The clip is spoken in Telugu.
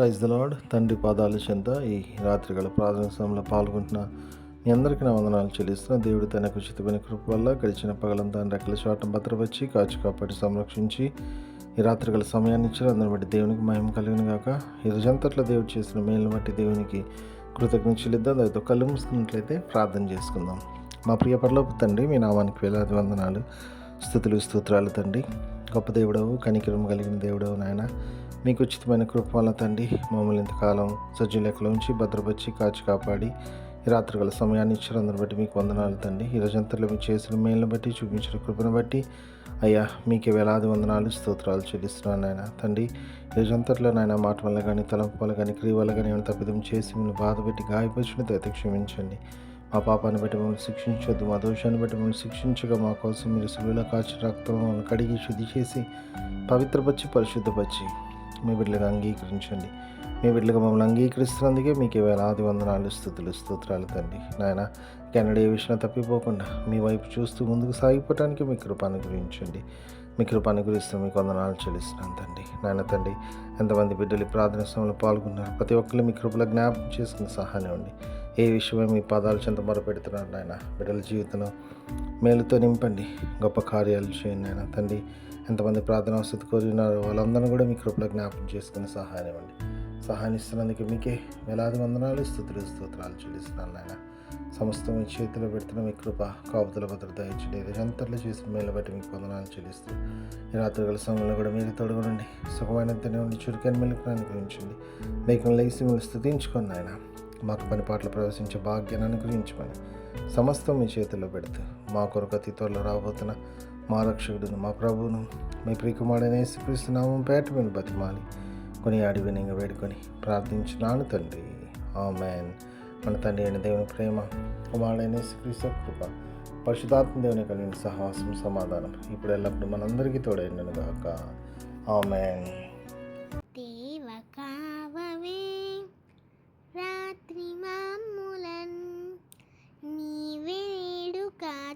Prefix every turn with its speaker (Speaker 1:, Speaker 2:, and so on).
Speaker 1: Praise the lord. తండ్రి పాదాల చెంత ఈ రాత్రిగల ప్రార్థన సమయంలో పాల్గొంటున్న మీ అందరికీ నా వందనాలు చెల్లిస్తున్న. దేవుడు తనకు ఉచితమైన కృప వల్ల గడిచిన పగలంతా రెక్కల చాటం భద్రపరిచి కాచి కాపాడి సంరక్షించి ఈ రాత్రిగల సమయాన్ని ఇచ్చిన అందరిని బట్టి దేవునికి మహిమ కలిగిన గాక. ఈ రోజంతట్లో దేవుడు చేసిన మేలును బట్టి దేవునికి కృతజ్ఞత చెల్లిద్దాం. దానితో కళ్ళు మూసుకున్నట్లయితే ప్రార్థన చేసుకుందాం. మా ప్రియ పరలోపు తండ్రి మీ నామానికి వేలాది వందనాలు స్థుతులు స్తోత్రాలు తండ్రి. గొప్ప దేవుడవు కనికరం కలిగిన దేవుడవు నాయన. మీకు ఉచితమైన కృపాల తండ్రి మమ్మల్ని ఇంతకాలం సజ్జు ఉంచి భద్రపరిచి కాచి కాపాడి ఈ రాత్రిగల సమయాన్ని ఇచ్చారు బట్టి మీకు వందనాలు తండ్రి. ఈ రోజంతలో మీరు చేసిన మేలును బట్టి చూపించిన కృపను బట్టి అయ్యా మీకే వేలాది వందనాలు స్తోత్రాలు చెల్లిస్తున్నాను నాయన. తండ్రి ఈ రోజంతట్లో నాయన మాట వల్ల కానీ తలంపు వల్ల కానీ క్రియ వల్ల కానీ ఏమైనా తప్పిదం చేసి మిమ్మల్ని బాధపెట్టి గాయపరిచిన దయతో క్షమించండి. మా పాపాన్ని బట్టి మమ్మల్ని శిక్షించొద్దు మా దోషాన్ని బట్టి మమ్మల్ని శిక్షించగా మా కోసం మీరు సులువులో కాచి రక్తం కడిగి శుద్ధి చేసి పవిత్రపరిచి పరిశుద్ధపరిచి మీ బిడ్డలకు అంగీకరించండి. మీ బిడ్డలకు మమ్మల్ని అంగీకరిస్తున్నందుకే మీకు వేలాది వందనాలు స్థుతులు స్తోత్రాలు తండ్రి. నాయన కెనడా ఏ విషయం తప్పిపోకుండా మీ వైపు చూస్తూ ముందుకు సాగిపోవటానికి మీ కృప గురించండి మీ కృప అనుగ్రహిస్తూ మీకు వందనాలు చెల్లిస్తున్నాను తండ్రి. నాయన తండ్రి ఎంతమంది బిడ్డలు ప్రార్థన సమయంలో పాల్గొన్నారు? ప్రతి ఒక్కరు మీ కృపలో జ్ఞాపకం చేసుకుని సహాయం ఉండి ఏ విషయమై మీ పాదాలు చెంత మొరపెడుతున్నారు నాయన? బిడ్డల జీవితంలో మేలుతో నింపండి. గొప్ప కార్యాలు చేయండి నాయన. తండ్రి ఎంతమంది ప్రార్థన వసతి కోరినారో వాళ్ళందరినీ కూడా మీ కృపలో జ్ఞాపకం చేసుకుని సహాయం ఇవ్వండి. సహాయం ఇస్తున్నందుకు మీకే వేలాది వందనాలు స్థుతులు స్తోత్రాలు చెల్లిస్తున్నాను నాయన. సమస్తం మీ చేతిలో పెడుతున్న మీ కృప కాపుతుల భద్రత ఇచ్చింది ఇదంతట్లో చేసిన మేలు బట్టి మీకు వందనాలు చెల్లిస్తూ ఈ రాత్రిగల సమయంలో కూడా మీరు తొడగండి సుఖమైనంతనే ఉండి చురుకైన మెలుకుని అనుగ్రహించండి. మీకు లేచి మిమ్మల్ని స్థుతించుకొని ఆయన మాకు పని పాటలు ప్రవేశించే భాగ్యాన్ని అనుగ్రహించమని సమస్తం మీ చేతిలో పెడుతూ మా కొరకు అతి త్వరలో రాబోతున్న మా రక్షకుడును మా ప్రభువును మీ ప్రియకుమారుడైన యేసుక్రీస్తు పేట మీద బతిమాలి కొని అడివి వినంగా వేడుకొని ప్రార్థించినాను తండ్రి. ఆమెన్. మన తండ్రి అయిన దేవుని ప్రేమ కుమారుడైన యేసుక్రీస్తు కృప పరిశుధాత్మ దేవుని కలిగిన సహవాసం సమాధానం ఇప్పుడు ఎల్లప్పుడు మనందరికీ తోడైండను గాక. ఆమెన్
Speaker 2: దేవ కావవే రాత్రి మాములన్ నీవేడు